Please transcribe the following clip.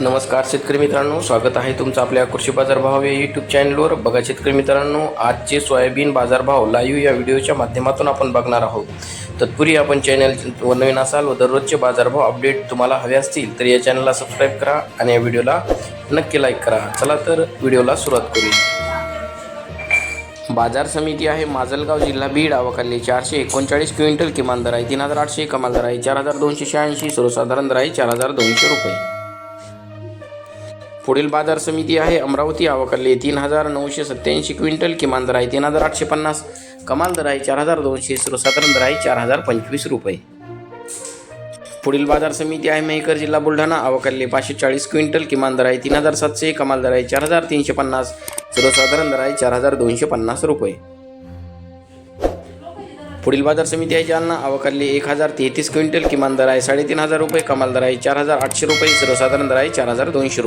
नमस्कार शेतकरी मित्रांनो स्वागत आहे तुमचं आपल्या कृषी बाजार भाव या यूट्यूब चॅनलवर बघा शेतकरी मित्रांनो आजचे सोयाबीन बाजारभाव लाईव्ह या व्हिडिओच्या माध्यमातून आपण बघणार आहोत. तत्पूर्वी आपण चॅनल नवीन असाल व दररोजचे बाजारभाव अपडेट तुम्हाला हवे असतील तर या चॅनलला सबस्क्राईब करा आणि या व्हिडिओला नक्की लाईक करा. चला तर व्हिडिओला सुरुवात करूया. बाजार समिती आहे माजलगाव जिल्हा बीड आवाखाली चारशे एकोणचाळीस क्विंटल किमान दर आहे तीन हजार आठशे कमाल दर आहे चार हजार दोनशे शहाऐंशी सर्वसाधारण दर आहे चार हजार दोनशे रुपये. पुढील बाजार समिती आहे. अमरावती आवाखाली तीन हजार नऊशे सत्याऐंशी क्विंटल किमान दर आहे तीन हजार आठशे पन्नास कमाल दर आहे चार हजार दोनशे सर्वसाधारण दर आहे चार हजार पंचवीस रुपये. पुढील बाजार समिती आहे मेहकर जिल्हा बुलढाणा अवकल्ले पाचशे चाळीस क्विंटल किमान दर आहे तीन हजार सातशे कमाल दर आहे चार हजार तीनशे पन्नास सर्वसाधारण दर आहे चार हजार दोनशे पन्नास रुपये. पुढील बाजार समिती आहे जालना अवकालले एक हजार तेहतीस क्विंटल किमान दर आहे साडेतीन हजार रुपये कमाल दर आहे चार हजार आठशे रुपये सर्वसाधारण दर आहे चार हजार दोनशे रुपये.